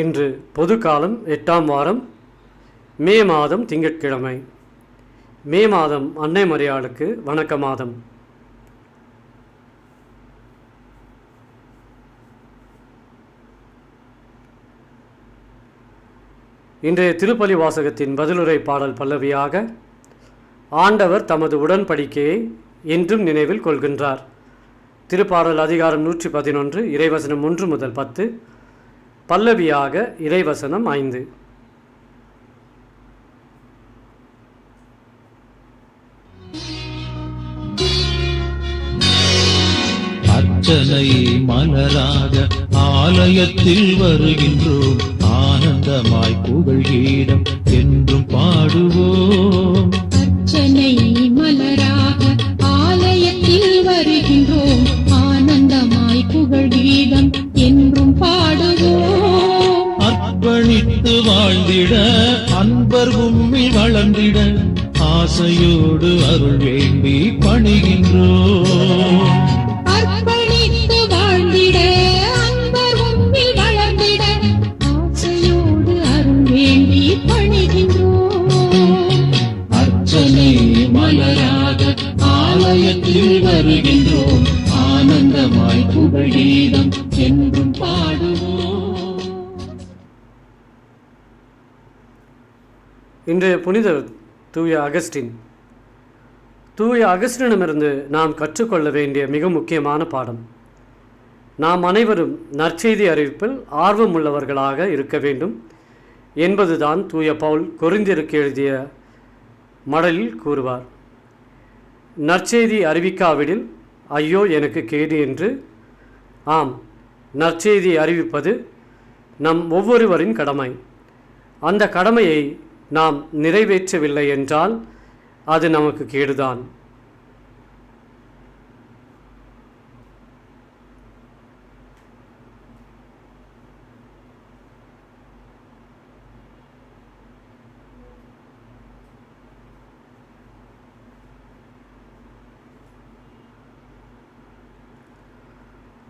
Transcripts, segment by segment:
இன்று பொது காலம் எட்டாம் வாரம் மே மாதம் திங்கட்கிழமை. மே மாதம் அன்னை மரியாளுக்கு வணக்க மாதம் இன்றைய திருப்பலி வாசகத்தின் பதிலுரை பாடல் பல்லவியாக ஆண்டவர் தமது உடன்படிக்கையை என்றும் நினைவில் கொள்கின்றார். திருப்பாடல் அதிகாரம் நூற்றி பதினொன்று இறைவசனம் ஒன்று முதல் பத்து பல்லவியாக இறைவசனம் ஐந்து. அர்ச்சனை மலராக ஆலயத்தில் வருகின்றோம். ஆனந்தமாய் புகழ்கீடம் என்றும் பாடுவோம். அர்ச்சனை மலராக ஆலயத்தில் வருகின்றோம். ஆனந்தமாய் புகழ் கீதம் என்றும் பாடுவோம். அர்ப்பணித்து வாழ்ந்திட அன்பர் உம்மில் வளர்ந்திட ஆசையோடு அருள் வேண்டி பணிகின்றோம். அர்ப்பணித்து வாழ்ந்திட அன்பர் உம்மில் வளர்ந்திட ஆசையோடு அருள் வேண்டி பணிகின்றோம். அர்ச்சனை மலராக ஆலயத்தில் வருகின்றோம். ஆனந்தமாய் புகழீதம் என்றும் இன்றைய புனிதர் தூய அகஸ்டின். தூய அகஸ்டினிடமிருந்து நாம் கற்றுக்கொள்ள வேண்டிய மிக முக்கியமான பாடம். நாம் அனைவரும் நற்செய்தி அறிவிப்பில் ஆர்வம் உள்ளவர்களாக இருக்க வேண்டும் என்பதுதான் தூய பவுல் கொரிந்தியருக்கு எழுதிய மடலில் கூறுவார். நற்செய்தி அறிவிக்காவிடில் ஐயோ எனக்கு கேடு என்று. ஆம் நற்செய்தி அறிவிப்பது நம் ஒவ்வொருவரின் கடமை. அந்த கடமையை நாம் நிறைவேற்றவில்லை என்றால் அது நமக்கு கேடுதான்.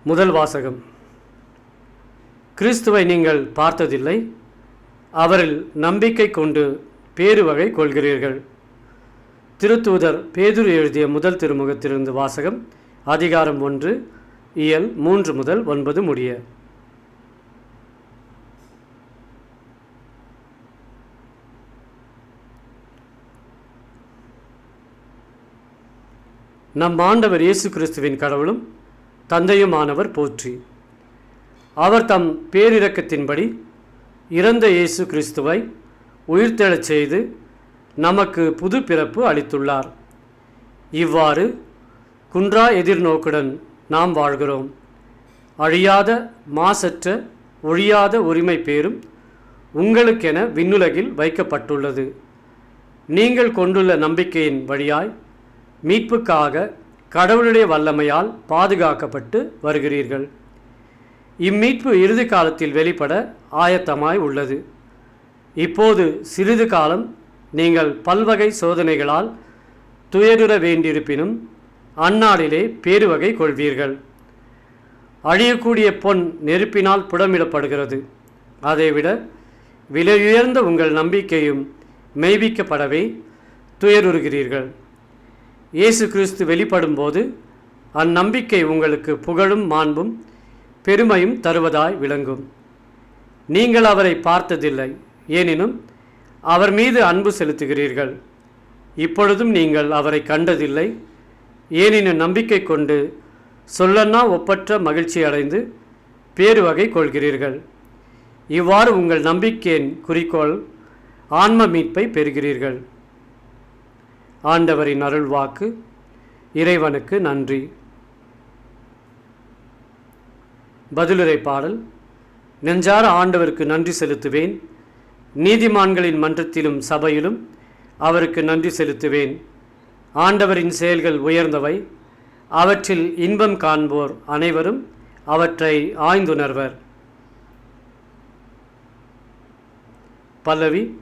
முதல் வாசகம். கிறிஸ்துவை நீங்கள் பார்த்ததில்லை. அவரில் நம்பிக்கை கொண்டு பேருவகை கொள்கிறீர்கள். திருத்தூதர் பேதுரு எழுதிய முதல் திருமுகத்திலிருந்து வாசகம் அதிகாரம் ஒன்று இயல் மூன்று முதல் ஒன்பது முடிய. நம் ஆண்டவர் இயேசு கிறிஸ்துவின் கடவுளும் தந்தையுமானவர் போற்றி. அவர் தம் பேரிரக்கத்தின்படி இறந்த இயேசு கிறிஸ்துவை உயிர்த்தெழச் செய்து நமக்கு புது பிறப்பு அளித்துள்ளார். இவ்வாறு குன்றா எதிர்நோக்குடன் நாம் வாழ்கிறோம். அழியாத மாசற்ற ஒழியாத உரிமை பேரும் உங்களுக்கென விண்ணுலகில் வைக்கப்பட்டுள்ளது. நீங்கள் கொண்டுள்ள நம்பிக்கையின் வழியாய் மீட்புக்காக கடவுளுடைய வல்லமையால் பாதுகாக்கப்பட்டு வருகிறீர்கள். இம்மீட்பு இறுதி காலத்தில் வெளிப்பட ஆயத்தமாய் உள்ளது. இப்போது சிறிது காலம் நீங்கள் பல்வகை சோதனைகளால் துயருற வேண்டியிருப்பினும் அந்நாளிலே பேருவகை கொள்வீர்கள். அழியக்கூடிய பொன் நெருப்பினால் புடமிடப்படுகிறது. அதைவிட விலையுயர்ந்த உங்கள் நம்பிக்கையும் மெய்விக்கப்படவே துயருறுகிறீர்கள். இயேசு கிறிஸ்து வெளிப்படும்போது அந்நம்பிக்கை உங்களுக்கு புகழும் மாண்பும் பெருமையும் தருவதாய் விளங்கும். நீங்கள் அவரை பார்த்ததில்லை எனினும் அவர் மீது அன்பு செலுத்துகிறீர்கள். இப்பொழுதும் நீங்கள் அவரை கண்டதில்லை ஏனெனும் நம்பிக்கை கொண்டு சொல்லன்னா ஒப்பற்ற மகிழ்ச்சி அடைந்து பேருவகை கொள்கிறீர்கள். இவ்வாறு உங்கள் நம்பிக்கையின் குறிக்கோள் ஆன்ம மீட்பை பெறுகிறீர்கள். ஆண்டவரின் அருள்வாக்கு இறைவனுக்கு நன்றி. பதிலுரை பாடல் நெஞ்சார ஆண்டவருக்கு நன்றி செலுத்துவேன். நீதிமான்களின் மன்றத்திலும் சபையிலும் அவருக்கு நன்றி செலுத்துவேன். ஆண்டவரின் செயல்கள் உயர்ந்தவை. அவற்றில் இன்பம் காண்போர் அனைவரும் அவற்றை ஆய்ந்துணர்வர். பல்லவி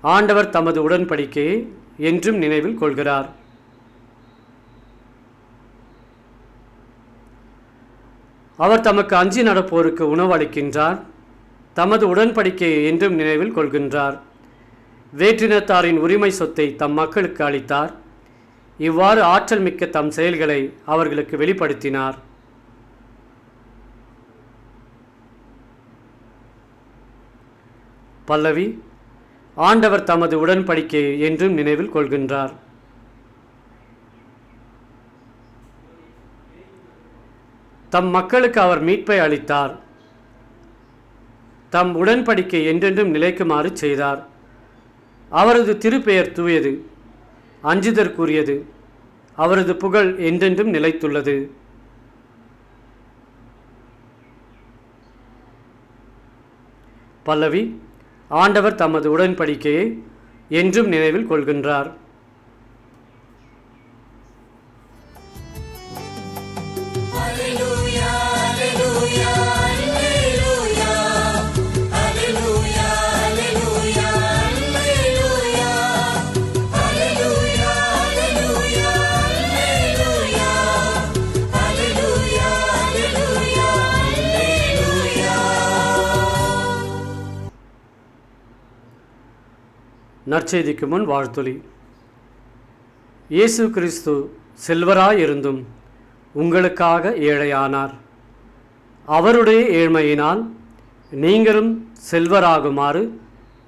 ஆண்டவர் தமது உடன்படிக்கையை என்றும் நினைவில் கொள்கிறார். அவர் தமக்கு அஞ்சி நடப்போருக்கு உணவு அளிக்கின்றார் தமது உடன்படிக்கையை என்றும் நினைவில் கொள்கின்றார். வேற்றினத்தாரின் உரிமை சொத்தை தம் மக்களுக்கு அளித்தார். இவ்வாறு ஆற்றல் மிக்க தம் செயல்களை அவர்களுக்கு வெளிப்படுத்தினார். பல்லவி ஆண்டவர் தமது உடன்படிக்கையை என்றும் நினைவில் கொள்கின்றார். தம் மக்களுக்கு அவர் மீட்பை அளித்தார். தம் உடன்படிக்கை என்றென்றும் நிலைக்குமாறு செய்தார். அவரது திருப்பெயர் தூயது அஞ்சுதற்குரியது. அவரது புகழ் என்றென்றும் நிலைத்துள்ளது. பல்லவி ஆண்டவர் தமது உடன்படிக்கையை என்றும் நினைவில் கொள்கின்றார். நற்செய்திக்கு முன் வாழ்த்துளி. இயேசு கிறிஸ்து செல்வராயிருந்தும் உங்களுக்காக ஏழையானார். அவருடைய ஏழ்மையினால் நீங்களும் செல்வராகுமாறு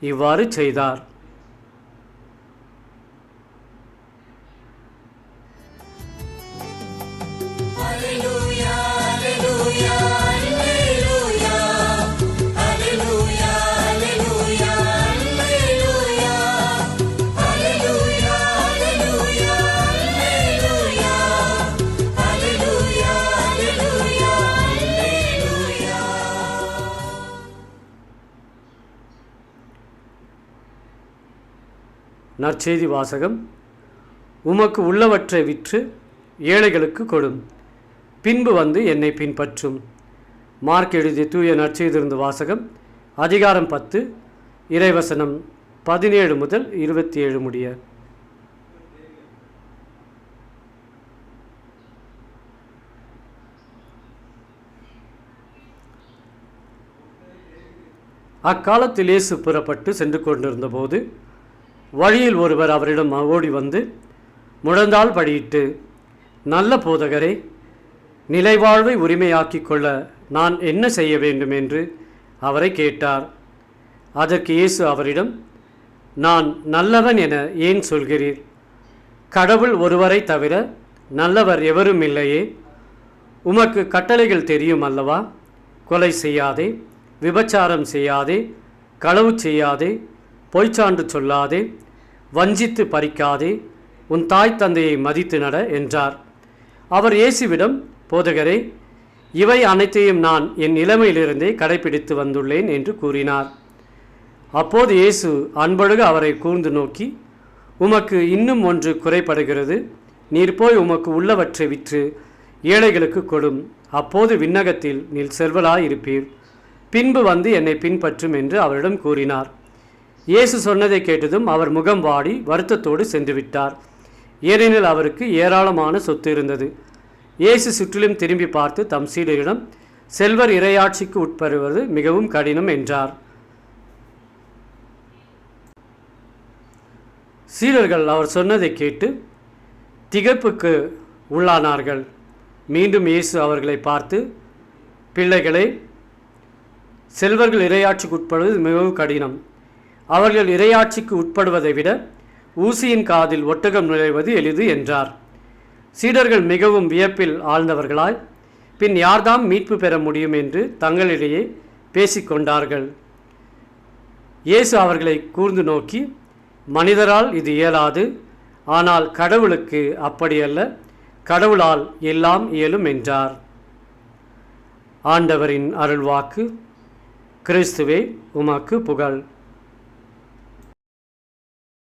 இவ்வாறு செய்தார். நற்செய்தி வாசகம் உமக்கு உள்ளவற்றை விற்று ஏழைகளுக்கு கொடும். பின்பு வந்து என்னை பின்பற்றும். மார்க் எழுதிய தூய நற்செய்திருந்து வாசகம் அதிகாரம் பத்து இறைவசனம் பதினேழு முதல் இருபத்தி ஏழு முடிய. அக்காலத்தில் இயேசு புறப்பட்டு சென்று கொண்டிருந்தபோது வழியில் ஒருவர் அவரிடம் ஓடி வந்து முழந்தால் படியிட்டு நல்ல போதகரே நிலைவாழ்வை உரிமையாக்கிக் கொள்ள நான் என்ன செய்ய வேண்டும்? என்று அவரை கேட்டார். அதற்கு இயேசு அவரிடம் நான் நல்லவன் என ஏன் சொல்கிறீர்? கடவுள் ஒருவரை தவிர நல்லவர் எவரும் இல்லையே. உமக்கு கட்டளைகள் தெரியும் அல்லவா? கொலை செய்யாதே விபச்சாரம் செய்யாதே களவு செய்யாதே பொய்ச்சான்று சொல்லாதே வஞ்சித்து பறிக்காதே உன் தாய் தந்தையை மதித்து நட என்றார். அவர் இயேசுவிடம் போதகரே இவை அனைத்தையும் நான் என் இளமையிலிருந்தே கடைபிடித்து வந்துள்ளேன் என்று கூறினார். அப்போது இயேசு அன்பொழுக அவரை கூர்ந்து நோக்கி உமக்கு இன்னும் ஒன்று குறைபடுகிறது. நீர் போய் உமக்கு உள்ளவற்றை விற்று ஏழைகளுக்கு கொடும். அப்போது விண்ணகத்தில் நீர் செல்வலாயிருப்பீர். பின்பு வந்து என்னை பின்பற்றும் என்று அவரிடம் கூறினார். இயேசு சொன்னதை கேட்டதும் அவர் முகம் வாடி வருத்தத்தோடு சென்று விட்டார் ஏனெனில் அவருக்கு ஏராளமான சொத்து இருந்தது. இயேசு சுற்றிலும் திரும்பி பார்த்து தம் சீடரிடம் செல்வர் இரையாட்சிக்கு உட்படுவது மிகவும் கடினம் என்றார். சீடர்கள் அவர் சொன்னதை கேட்டு திகைப்புக்கு உள்ளானார்கள். மீண்டும் இயேசு அவர்களை பார்த்து பிள்ளைகளை செல்வர்கள் இரையாட்சிக்கு உட்படுவது மிகவும் கடினம். அவர்கள் இரையாட்சிக்கு உட்படுவதை விட ஊசியின் காதில் ஒட்டகம் நுழைவது எளிது என்றார். சீடர்கள் மிகவும் வியப்பில் ஆழ்ந்தவர்களாய் பின் யார்தாம் மீட்பு பெற முடியும் என்று தங்களிடையே பேசிக்கொண்டார்கள் இயேசு அவர்களை கூர்ந்து நோக்கி மனிதரால் இது இயலாது ஆனால் கடவுளுக்கு அப்படியல்ல கடவுளால் எல்லாம் இயலும் என்றார். ஆண்டவரின் அருள்வாக்கு கிறிஸ்துவே உமக்கு புகழ்.